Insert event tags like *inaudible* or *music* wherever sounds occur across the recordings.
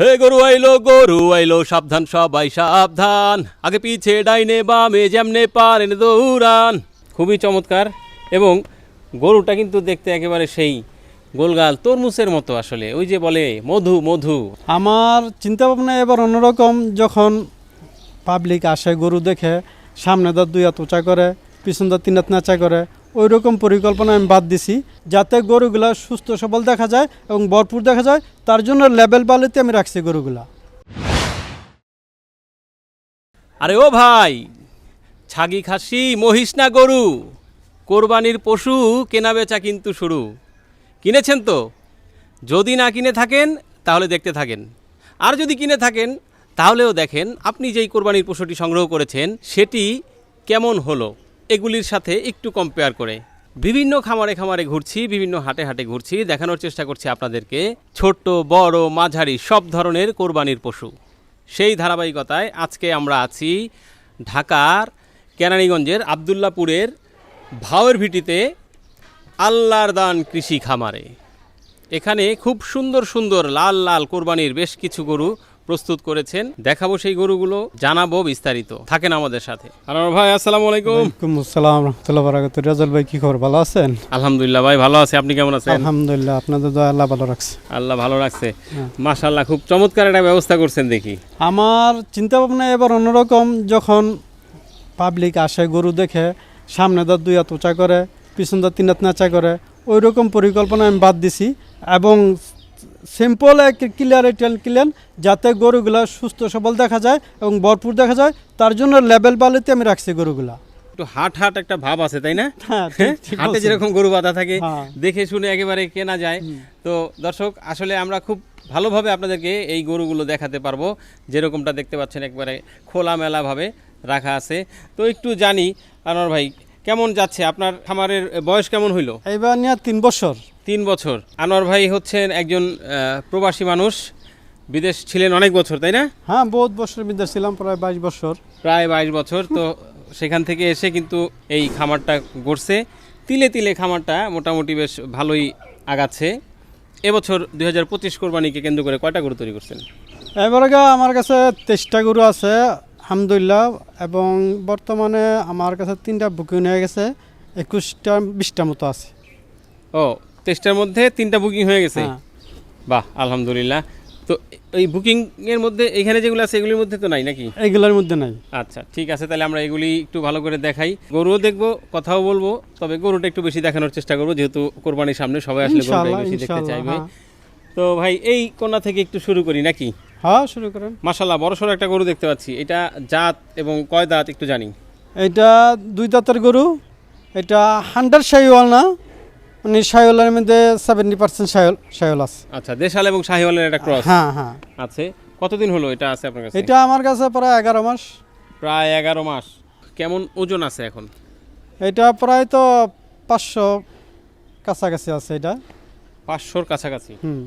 হে গরু আইলো গরু আইলো, সাবধান, সবাই সাবধান। আগে পিছে ডাইনে বামে, যেমনে পারেন দৌড়ান। খুবই চমৎকার। এবং গরুটা কিন্তু দেখতে একেবারে সেই গোলগাল তরমুজের মতো আসলে। ওই যে বলে, মধু মধু। আমার চিন্তা ভাবনা এবার অন্যরকম। যখন পাবলিক আসে, গরু দেখে, সামনে দাঁত দুই হাত উঁচা করে, পিছন দাঁত তিন হাত নাচা করে ওই রকম পরিকল্পনা আমি বাদ দিছি, যাতে গরুগুলা সুস্থ সবল দেখা যায় এবং ভরপুর দেখা যায়, তার জন্য লেবেল বালিতে আমি রাখছি গরুগুলা। আরে ও ভাই, ছাগি খাসি মহিষ না গরু? কোরবানির পশু কেনা বেচা কিন্তু শুরু। কিনেছেন তো? যদি না কিনে থাকেন, তাহলে দেখতে থাকেন। আর যদি কিনে থাকেন, তাহলেও দেখেন, আপনি যেই কোরবানির পশুটি সংগ্রহ করেছেন, সেটি কেমন হলো? এগুলির সাথে একটু কম্পেয়ার করে। বিভিন্ন খামারে খামারে ঘুরছি, বিভিন্ন হাটে হাটে ঘুরছি, দেখানোর চেষ্টা করছি আপনাদেরকে। ছোট্ট, বড়, মাঝারি, সব ধরনের কোরবানির পশু। সেই ধারাবাহিকতায় আজকে আমরা আছি ঢাকার কেরানীগঞ্জের আবদুল্লাপুরের ভাওয়ের ভিটিতে আল্লাহর দান কৃষি খামারে। এখানে খুব সুন্দর সুন্দর লাল লাল কোরবানির বেশ কিছু গরু প্রস্তুত করেছেন। দেখাবো সেই গরুগুলো জানাব বিস্তারিত। থাকেন আমাদের সাথে। আনোয়ার ভাই আসসালামু আলাইকুম। আসসালাম রহমতুল্লাহ বারাকাত রাজাল ভাই কি খবর? ভালো আছেন? আলহামদুলিল্লাহ ভাই ভালো আছে। আপনি কেমন আছেন? আলহামদুলিল্লাহ আপনাদের দয়া আল্লাহ ভালো রাখছে। আল্লাহ ভালো রাখছে। হ্যাঁ। মাশাল্লাহ খুব চমৎকার একটা ব্যবস্থা করছেন দেখি। আমার চিন্তা ভাবনা এবার অন্যরকম যখন পাবলিক আসে গরু দেখে সামনে দাঁত দুই হাত উঁচা করে পিছন দাঁত তিন হাত নাচা করে ওই রকম পরিকল্পনা আমি বাদ দিছি এবং সিম্পল এক ক্লিয়ার ক্লিয়ার যাতে গরুগুলা সুস্থ সবল দেখা যায় এবং ভরপুর দেখা যায় তার জন্য লেভেল বালিতে আমি রাখছি গরুগুলা। একটু হাট হাট একটা ভাব আছে তাই না? হ্যাঁ ঠিক হাটে যেরকম গরু বাঁধা থাকে হ্যাঁ। দেখে শুনে একেবারে কেনা যায়। তো দর্শক আসলে আমরা খুব ভালোভাবে আপনাদেরকে এই গরুগুলো দেখাতে পারব। যেরকমটা দেখতে পাচ্ছেন একবারে খোলামেলাভাবে রাখা আছে। তো একটু জানি আনোয়ার ভাই কেমন যাচ্ছে? আপনার খামারের বয়স কেমন হইল? এইবার নিয়ে তিন বছর। তিন বছর। আনোয়ার ভাই হচ্ছেন একজন প্রবাসী মানুষ বিদেশ ছিলেন অনেক বছর তাই না? হ্যাঁ বহুত বছর বিদেশ ছিলাম প্রায় বাইশ বছর। প্রায় বাইশ বছর। তো সেখান থেকে এসে কিন্তু এই খামারটা গড়ছে। তিলে তিলে খামারটা মোটামুটি বেশ ভালোই আগাচ্ছে। এবছর দুই হাজার পঁচিশ কোরবানিকে কেন্দ্র করে কয়টা গরু তৈরি করছেন? এবারে আমার কাছে তেইশটা গরু আছে। আলহামদুলিল্লাহ এবং বর্তমানে আমার কাছে তিনটা বুকিং হয়ে গেছে একুশটা বিশটা মতো আছে। ও তেইশটার মধ্যে তিনটা বুকিং হয়ে গেছে? হ্যাঁ। বাহ আলহামদুলিল্লাহ। তো এই বুকিং এর মধ্যে এখানে যেগুলো আছে এগুলির মধ্যে তো নাই নাকি? এইগুলোর মধ্যে নাই। আচ্ছা ঠিক আছে তাহলে আমরা এগুলি একটু ভালো করে দেখাই। গরুও দেখব কথাও বলব তবে গরুটা একটু বেশি দেখানোর চেষ্টা করব যেহেতু কোরবানির সামনে সবাই আসলে বেশি দেখতে চাইবে। হ্যাঁ। তো ভাই এই কোনা থেকে একটু শুরু করি নাকি? হ্যাঁ শুরু করেন। মাশাল্লাহ বড় সড়ো একটা গরু দেখতে পাচ্ছি। এটা জাত এবং কয় দাঁত একটু জানি। এটা দুই দাঁতের গরু। এটা হান্ড্রেড শাহিওয়াল না মানে শাহিওয়ালের মধ্যে সেভেন্টি পার্সেন্ট শাহিওয়াল শাহিওয়াল আছে। আচ্ছা দেশাল এবং শাহিওয়ালের একটা ক্রস হ্যাঁ হ্যাঁ। আছে। কতদিন হলো এটা আছে আপনার কাছে? এটা আমার কাছে প্রায় এগারো মাস। প্রায় এগারো মাস। কেমন ওজন আছে এখন? এটা প্রায় তো পাঁচশো কাছাকাছি আছে এটা। পাঁচশোর কাছাকাছি। হুম।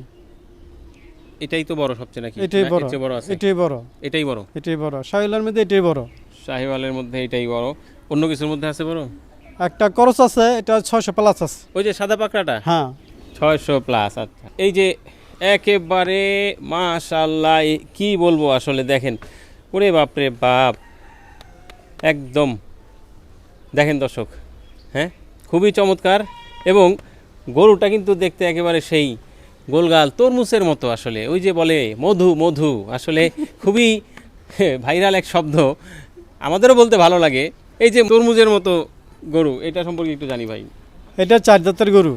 এটাই তো বড় সবচেয়ে নাকি? এটাই বড় বড় আছে? এটাই বড়। এটাই বড়? এটাই বড়। শাহিওয়ালের মধ্যে এটাই বড়। শাহিওয়ালের মধ্যে এটাই বড়। অন্য কিছুর মধ্যে আছে বড়? একটা করস আছে এটা ছয়শো প্লাস আছে। ওই যে সাদা পাকড়াটা? হ্যাঁ। ছয়শো প্লাস আচ্ছা। এই যে একেবারে মাশাল্লাহ কি বলব আসলে দেখেন। ওরে বাপরে বাপ। একদম। দেখেন দর্শক হ্যাঁ? খুবই চমৎকার এবং গরুটা কিন্তু দেখতে একেবারে সেই। গোলগাল তরমুজের মতো আসলে। ওই যে বলে, মধু মধু, আসলে খুবই ভাইরাল এক শব্দ। আমাদেরও বলতে ভালো লাগে। এই যে তরমুজের মতো গরু, এটা সম্পর্কে একটু জানি ভাই। এটা চার জাতের গরু।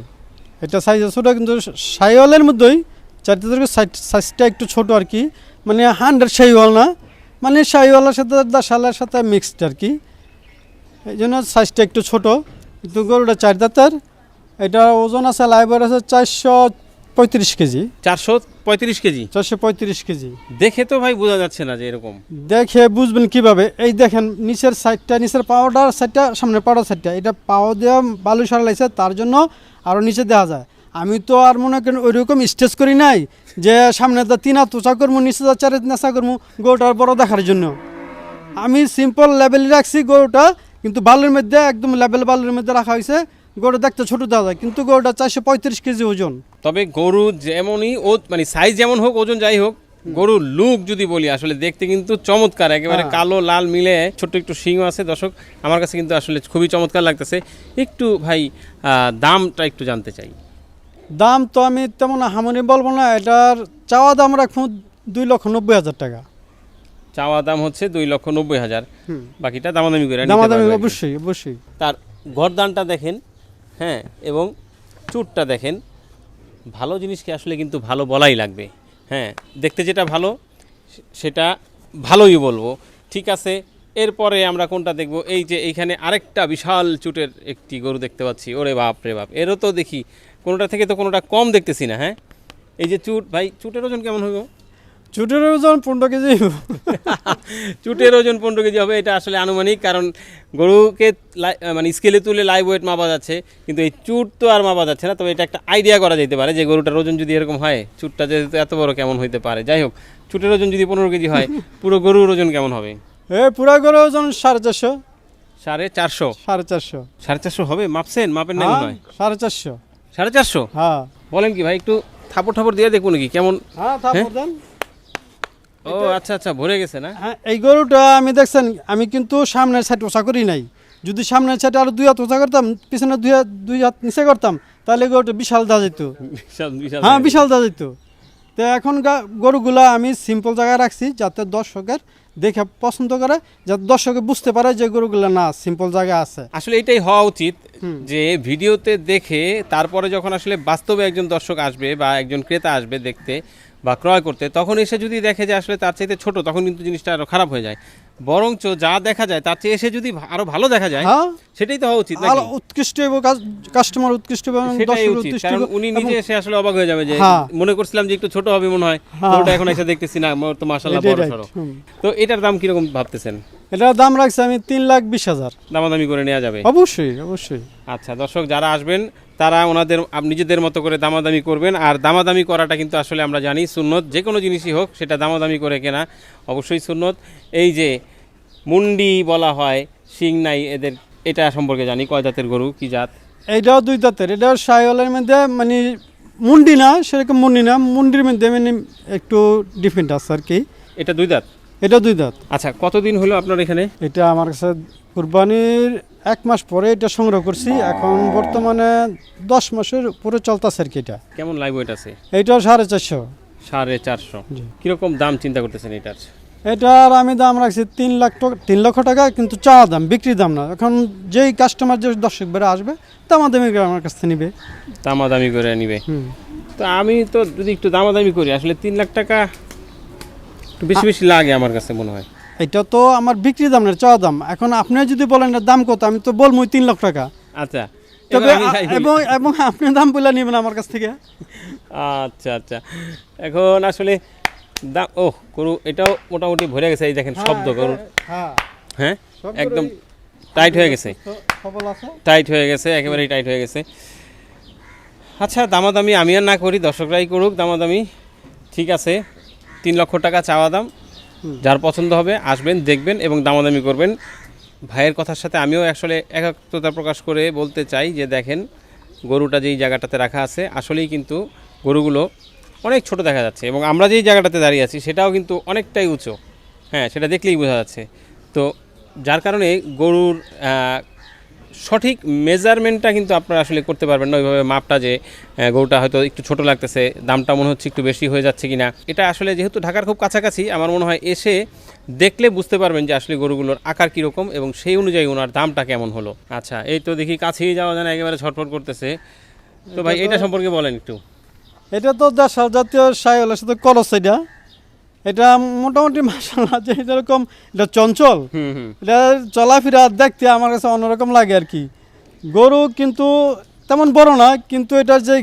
এটা সাইজ ছোটো, কিন্তু শাহিওয়ালের মধ্যেই চার গরু সাইজটা একটু ছোট আর কি। মানে হান্ড্রেড শাহিওয়াল না। মানে শাহিওয়ালের সাথে, দাসালের সাথে মিক্সড আর কি। এই জন্য সাইজটা একটু ছোট। কিন্তু গরুটা চার জাতের। এটা ওজন আছে লাইবার আছে চারশো পঁয়ত্রিশ কেজি। চারশো পঁয়ত্রিশ কেজি? চারশো পঁয়ত্রিশ কেজি। দেখে তো ভাই বোঝা যাচ্ছে না যে এরকম। দেখে বুঝবেন কীভাবে? এই দেখেন নিচের সাইডটা নিচের পাওয়াটার সাইডটা সামনে পাওয়ার সাইডটা এটা পাওয়া দেওয়া বালু সারালাইছে তার জন্য আরও নিচে দেওয়া যায়। আমি তো আর মনে করেন ওইরকম স্টেজ করি নাই যে সামনে দা তিন হাত করব নিচে দা চারে নেশা করব গরুটার বড় দেখার জন্য। আমি সিম্পল লেভেল রাখছি গরুটা কিন্তু বালুর মধ্যে একদম লেভেল বালুর মধ্যে রাখা হয়েছে। গরুটা দেখতে ছোট দেওয়া যায় কিন্তু গরুটা চারশো পঁয়ত্রিশ কেজি ওজন। তবে গরু যেমনই ও মানে সাইজ যেমন হোক ওজন যাই হোক গরুর লুক যদি বলি আসলে দেখতে কিন্তু চমৎকার একেবারে হ্যাঁ। কালো লাল মিলে ছোট্ট একটু শিংও আছে। দর্শক আমার কাছে কিন্তু আসলে খুবই চমৎকার লাগতেছে। একটু ভাই দামটা একটু জানতে চাই। দাম তো আমি তেমন হামনি বলব না এটার চাওয়া দাম রাখব দুই লক্ষ নব্বই হাজার টাকা। চাওয়া দাম হচ্ছে দুই লক্ষ নব্বই হাজার। বাকিটা দামাদামি করে দামাদামি অবশ্যই অবশ্যই। তার গরদানটা দেখেন। হ্যাঁ এবং চুটটা দেখেন, ভালো জিনিসকে আসলে কিন্তু ভালো বলাই লাগবে। হ্যাঁ দেখতে যেটা ভালো, সেটা ভালোই বলব। ঠিক আছে, এরপরে আমরা কোনটা দেখব? এই যে এইখানে আরেকটা বিশাল চুটের একটি গরু দেখতে পাচ্ছি। ওরে বাপ রে বাপ, এরও তো দেখি। কোনোটা থেকে তো কোনোটা কম দেখতেছি না হ্যাঁ? এই যে চুট, ভাই, চুটের ওজন কেমন হইব? চুটের ওজন পনেরো কেজি চুটের ওজন পনেরো কেজি হবে এটা আসলে আনুমানিক কারণ গরুকে মানে স্কেলে তুলে লাইভ ওয়েট মাপা যাচ্ছে কিন্তু এই চুট তো আর মাপা যাচ্ছে না তবে এটা একটা আইডিয়া করা যেতে পারে যে গরুটার ওজন যদি এরকম হয় চুটটা যেহেতু এত বড় কেমন হইতে পারে। যাই হোক চুটের ওজন যদি পনেরো কেজি হয় পুরো গরুর ওজন কেমন হবে? হ্যাঁ পুরো করে ওজন সাড়ে চারশো। সাড়ে চারশো? সাড়ে চারশো। সাড়ে চারশো হবে? মাপছেন? মাপের না মনে হ্যাঁ, হয় সাড়ে চারশো। সাড়ে চারশো? হ্যাঁ। বলেন কি ভাই একটু থাপড় থাপড় দিয়ে দেখব নাকি কেমন? হ্যাঁ তারপর দেন। ও আচ্ছা আচ্ছা ভরে গেছে না? হ্যাঁ এই গরুটা আমি দেখছেন আমি কিন্তু সামনের সাইড ওষা করি নাই। যদি সামনের সাইডে আরও দুই হাত ওষা করতাম পিছনে দুই হাত দুই হাত নিচে করতাম তাহলে গরুটা বিশাল দা যেত হ্যাঁ বিশাল দা যেত তো এখন গরুগুলা আমি সিম্পল জায়গায় রাখছি যাতে দর্শকের দেখে পছন্দ করে যাতে দর্শকে বুঝতে পারে যে গরুগুলা না সিম্পল জায়গা আছে। আসলে এটাই হওয়া উচিত যে ভিডিওতে দেখে তারপরে যখন আসলে বাস্তবে একজন দর্শক আসবে বা একজন ক্রেতা আসবে দেখতে বা ক্রয় করতে তখন এসে যদি দেখে যে আসলে তার চাইতে ছোট তখন কিন্তু জিনিসটা আরও খারাপ হয়ে যায়। বরঞ্চ যা দেখা যায় তার চেয়ে এসে যদি আরও ভালো দেখা যায় হ্যাঁ। সেটাই তো হওয়া উচিত উৎকৃষ্ট এবং কাস্টমার উৎকৃষ্ট এবং কারণ উনি নিজে এসে আসলে অবাক হয়ে যাবে যে হ্যাঁ। মনে করছিলাম যে একটু ছোট হবে মনে হয় হ্যাঁ। ওটা এখন এসে দেখতেছি না তো মাশাআল্লাহ বড় সড়ো। তো এটার দাম কীরকম ভাবতেছেন? এটার দাম রাখছি আমি তিন লাখ বিশ হাজার। দামাদামি করে নেওয়া যাবে? অবশ্যই অবশ্যই। আচ্ছা দর্শক যারা আসবেন তারা ওনাদের নিজেদের মতো করে দামাদামি করবেন। আর দামাদামি করাটা কিন্তু আসলে আমরা জানি সুন্নত যে কোনো জিনিসই হোক সেটা দামাদামি করে কেনা। অবশ্যই সুন্নত। এই যে মুন্ডি বলা হয় শিং নাই এদের এটা সম্পর্কে জানি কয় জাতের গরু কি জাত? এইটাও দুই দাঁতের এটাও সাইওয়ালের মধ্যে মানে মুন্ডি না সেরকম মুন্ডি না মুন্ডির মধ্যে মানে একটু ডিফারেন্ট আছে আর কি। এটা দুই দাঁত এটা দুই দাঁত। আচ্ছা কতদিন হলো আপনার এখানে? এটা আমার কাছে কুরবানির এক মাস পরে এটা সংগ্রহ করছি। এখন বর্তমানে দশ মাসের উপরে চলতেছে আর কি এটা। কেমন লাইভ ওয়েট আছে? এইটাও সাড়ে চারশো। সাড়ে চারশো। কীরকম দাম চিন্তা করতেছেন এটার? এটার আমি দাম রাখছি তিন লাখ টাকা তিন লক্ষ টাকা কিন্তু চাওয়া দাম বিক্রি দাম না। এখন যেই কাস্টমার যে দর্শক বেড়ে আসবে দামাদামি করে আমার কাছ থেকে নিবে। দামাদামি করে নিবে। তো আমি তো যদি একটু দামাদামি করি আসলে তিন লাখ টাকা একটু বেশি বেশি লাগে আমার কাছে মনে হয়। এটা তো আমার বিক্রি দাম না চাওয়া দাম। এখন আপনি যদি বলেন দাম কত আমি তো বলব তিন লক্ষ টাকা। আচ্ছা তবে। এবং এবং আপনি দাম বলে নেবেন আমার কাছ থেকে। আচ্ছা আচ্ছা। এখন আসলে দাম ও গরু এটাও মোটামুটি ভরে গেছে এই দেখেন শব্দ গরুর। হ্যাঁ। হ্যাঁ? একদম টাইট হয়ে গেছে। টাইট হয়ে গেছে একেবারেই টাইট হয়ে গেছে। আচ্ছা দামাদামি আমি আর না করি দর্শকরাই করুক দামাদামি ঠিক আছে। তিন লক্ষ টাকা চাওয়া দাম যার পছন্দ হবে আসবেন দেখবেন এবং দামাদামি করবেন। ভাইয়ের কথার সাথে আমিও আসলে একাত্মতা প্রকাশ করে বলতে চাই যে দেখেন গরুটা যেই জায়গাটাতে রাখা আছে আসলেই কিন্তু গরুগুলো অনেক ছোট দেখা যাচ্ছে এবং আমরা যেই জায়গাটাতে দাঁড়িয়ে আছি সেটাও কিন্তু অনেকটাই উঁচু। হ্যাঁ সেটা দেখলেই বোঝা যাচ্ছে। তো যার কারণে গরুর সঠিক মেজারমেন্টটা কিন্তু আপনারা আসলে করতে পারবেন না। ওইভাবে মাপটা যে গরুটা হয়তো একটু ছোট লাগতেছে দামটা মনে হচ্ছে একটু বেশি হয়ে যাচ্ছে কিনা। এটা আসলে যেহেতু ঢাকার খুব কাছাকাছি আমার মনে হয় এসে দেখলে বুঝতে পারবেন যে আসলে গরুগুলোর আকার কীরকম এবং সেই অনুযায়ী ওনার দামটা কেমন হলো। আচ্ছা এই তো দেখি কাছেই যাওয়া যেন একেবারে ছটফট করতেছে। তো ভাই এটা সম্পর্কে বলেন একটু। এটা তো দেশাল জাতীয় সাইওয়ালের সাথে করস এটা। এটা মোটামুটি মাসাল্লাহ যে এরকম এটা চঞ্চল। এটা চলাফেরা দেখতে আমার কাছে অন্যরকম লাগে আর কি। গরু কিন্তু তেমন বড় না কিন্তু এটা যে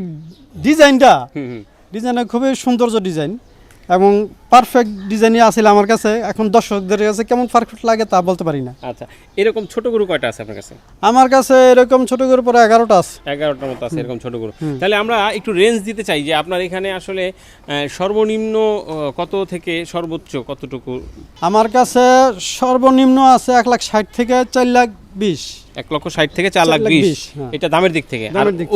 ডিজাইনটা ডিজাইনটা খুবই সৌন্দর্য ডিজাইন। এবং পারফেক্ট ডিজাইনই আছিল আমার কাছে। এখন দর্শকদের কাছে কেমন পারফেক্ট লাগে তা বলতে পারি না। আচ্ছা এরকম ছোট গরু কয়টা আছে আপনার কাছে? আমার কাছে এরকম ছোট করে পরে এগারোটা আছে। এগারোটার মতো আছে এরকম ছোট গরু। তাহলে আমরা একটু রেঞ্জ দিতে চাই যে আপনার এখানে আসলে সর্বনিম্ন কত থেকে সর্বোচ্চ কতটুকু? আমার কাছে সর্বনিম্ন আছে এক লাখ ষাট থেকে চার লাখ বিশ। এক লক্ষ ষাট থেকে চার লাখ বিশ। হ্যাঁ। এটা দামের দিক থেকে।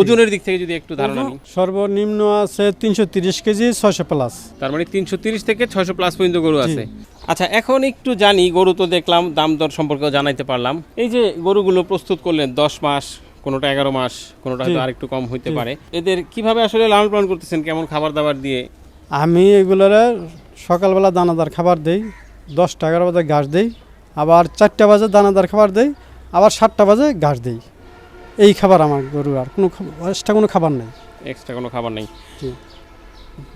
ওজনের দিক থেকে যদি একটু ধারণা নিই। সর্বনিম্ন আছে তিনশো তিরিশ কেজি ছয়শো প্লাস। তার মানে তিনশো তিরিশ থেকে ছয়শো প্লাস পর্যন্ত গরু আছে। আচ্ছা এখন একটু জানি গরু তো দেখলাম দাম দর সম্পর্কেও জানাইতে পারলাম। এই যে গরুগুলো প্রস্তুত করলেন দশ মাস কোনোটা এগারো মাস কোনোটা হয়তো। আরেকটু কম হইতে পারে। এদের কীভাবে আসলে লালন পালন করতেছেন? কেমন খাবার দাবার দিয়ে? আমি এগুলোরে সকালবেলা দানাদার খাবার দেই দশটা এগারো বাজে ঘাস দেই আবার চারটা বাজে দানাদার খাবার দেই আবার সাতটা বাজে ঘাস দেই। এই খাবার আমার গরুর আর কোনো এক্সট্রা কোনো খাবার নেই। এক্সট্রা কোনো খাবার নেই।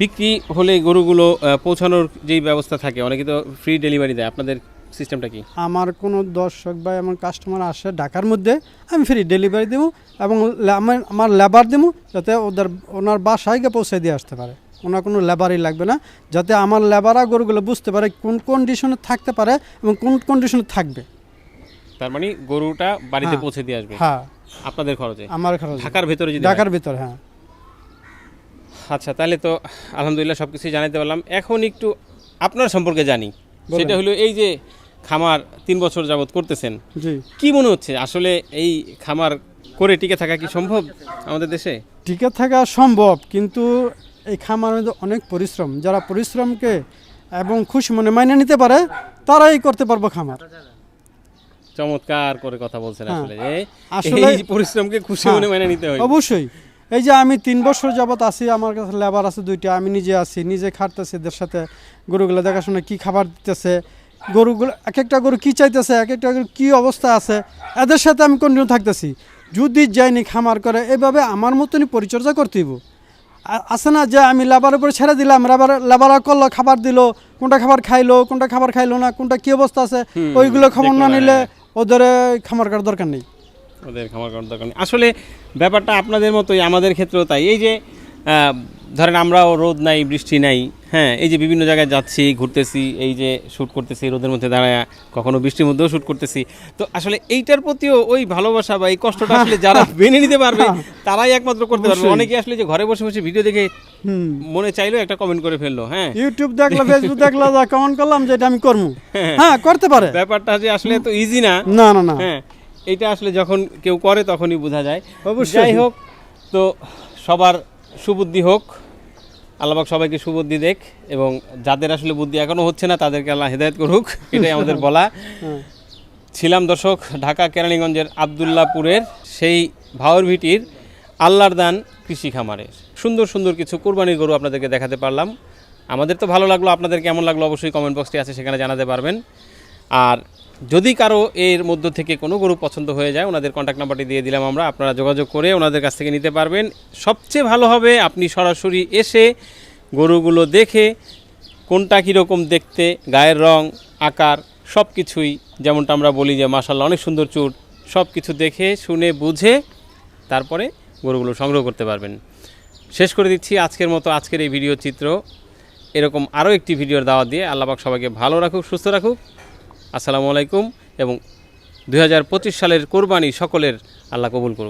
বিক্রি হলে গরুগুলো পৌঁছানোর যেই ব্যবস্থা থাকে অনেকে তো ফ্রি ডেলিভারি দেয়। আপনাদের সিস্টেমটা কি? আমার কোনো দর্শক বা আমার কাস্টমার আসে ঢাকার মধ্যে আমি ফ্রি ডেলিভারি দেবো এবং আমার আমার লেবার দেবো যাতে ওদের ওনার বাসায় গিয়ে পৌঁছে দিয়ে আসতে পারে। ওনার কোনো লেবারই লাগবে না। যাতে আমার লেবাররা গরুগুলো বুঝতে পারে কোন কন্ডিশনে থাকতে পারে এবং কোন কন্ডিশনে থাকবে। তার মানে গরুটা বাড়িতে হ্যাঁ। পৌঁছে দিয়ে আসবে। হ্যাঁ। আপনাদের খরচে? আমার খরচ। ঢাকার ভেতরে যদি ঢাকার ভিতর হ্যাঁ। আচ্ছা তাহলে তো আলহামদুলিল্লাহ সব কিছুই জানাতে পারলাম। এখন একটু আপনার সম্পর্কে জানি। সেটা হলো এই যে খামার তিন বছর যাবত করতেছেন। জি। কি মনে হচ্ছে? আসলে এই খামার করে টিকে থাকা কি সম্ভব আমাদের দেশে? টিকে থাকা সম্ভব কিন্তু এই খামার মধ্যে অনেক পরিশ্রম। যারা পরিশ্রমকে এবং খুশি মনে মাইনে নিতে পারে তারাই করতে পারব খামার। চমৎকার করে কথা বলছেন হ্যাঁ। আসলে। আসলে- এই পরিশ্রমকে খুশি হ্যাঁ, মনে মেনে নিতে হয় অবশ্যই। এই যে আমি তিন বছর যাবত আছি আমার কাছে লেবার আছে দুইটা আমি নিজে আছি নিজে খাটতেছি এদের সাথে। গরুগুলো দেখাশোনা কি খাবার দিতেছে গরুগুলো এক একটা গরু কি চাইতেছে এক একটা গরু কি অবস্থা আছে এদের সাথে আমি কন্টিনিউ থাকতেছি। যদি যাইনি খামার করে এভাবে আমার মতনই পরিচর্যা করতে হইব। আছে না যে আমি লেবারের উপরে ছেড়ে দিলাম লেবার লেবারা করল খাবার দিল কোনটা খাবার খাইলো কোনটা খাবার খাইলো না কোনটা কি অবস্থা আছে ওইগুলো খবর না নিলে। ওদের খামার কাটার দরকার নেই। ওদের খামার করার দরকার নেই। আসলে ব্যাপারটা আপনাদের মতোই, আমাদের ক্ষেত্রেও তাই। এই যে ধরেন আমরাও রোদ নাই বৃষ্টি নাই হ্যাঁ এই যে বিভিন্ন জায়গায় যাচ্ছি ঘুরতেছি এই যে শ্যুট করতেছি রোদের মধ্যে দাঁড়ায় কখনো বৃষ্টির মধ্যেও শ্যুট করতেছি। তো আসলে এইটার প্রতিও ওই ভালোবাসা বা এই কষ্টটা আসলে *laughs* যারা মেনে নিতে পারবে তারাই একমাত্র করতে পারবে। অনেকে আসলে যে ঘরে বসে বসে ভিডিও দেখে মনে চাইলেও একটা কমেন্ট করে ফেলল হ্যাঁ। ইউটিউব দেখল ফেসবুক দেখল যা কমেন্ট করলাম যে এটা আমি করব *laughs* হ্যাঁ করতে পারে। ব্যাপারটা যে আসলে তো ইজি না। না না না। হ্যাঁ এটা আসলে যখন কেউ করে তখনই বোঝা যায়। অবশ্যই। যাই হোক তো সবার সুবুদ্ধি হোক, আল্লাহবাক সবাইকে সুবুদ্ধি দেখ এবং যাদের আসলে বুদ্ধি এখনও হচ্ছে না, তাদেরকে আল্লাহ হেদায়ত করুক, এটাই আমাদের বলা। ছিলাম দর্শক ঢাকা কেরানীগঞ্জের আবদুল্লাপুরের সেই ভাওয়ার ভিটির আল্লাহর দান কৃষি খামারের সুন্দর সুন্দর কিছু কোরবানির গরু আপনাদেরকে দেখাতে পারলাম। আমাদের তো ভালো লাগল, আপনাদের কেমন লাগল অবশ্যই কমেন্ট বক্সটি আছে সেখানে জানাতে পারবেন। আর যদি কারও এর মধ্য থেকে কোনো গরু পছন্দ হয়ে যায়, ওনাদের কন্ট্যাক্ট নাম্বারটি দিয়ে দিলাম আমরা। আপনারা যোগাযোগ করে ওনাদের কাছ থেকে নিতে পারবেন। সবচেয়ে ভালো হবে, আপনি সরাসরি এসে গরুগুলো দেখে কোনটা কীরকম দেখতে, গায়ের রং, আকার সব কিছুই যেমনটা আমরা বলি যে মাসাল্লাহ অনেক সুন্দর চুট সব কিছু দেখে, শুনে, বুঝে তারপরে গরুগুলো সংগ্রহ করতে পারবেন। শেষ করে দিচ্ছি আজকের মতো আজকের এই ভিডিও চিত্র। এরকম আরও একটি ভিডিওর দাওয়া দিয়ে আল্লাহবাক সবাইকে ভালো রাখুক, সুস্থ রাখুক। আসসালামু আলাইকুম এবং দু হাজার পঁচিশ সালের কোরবানি সকলের আল্লাহ কবুল করুক।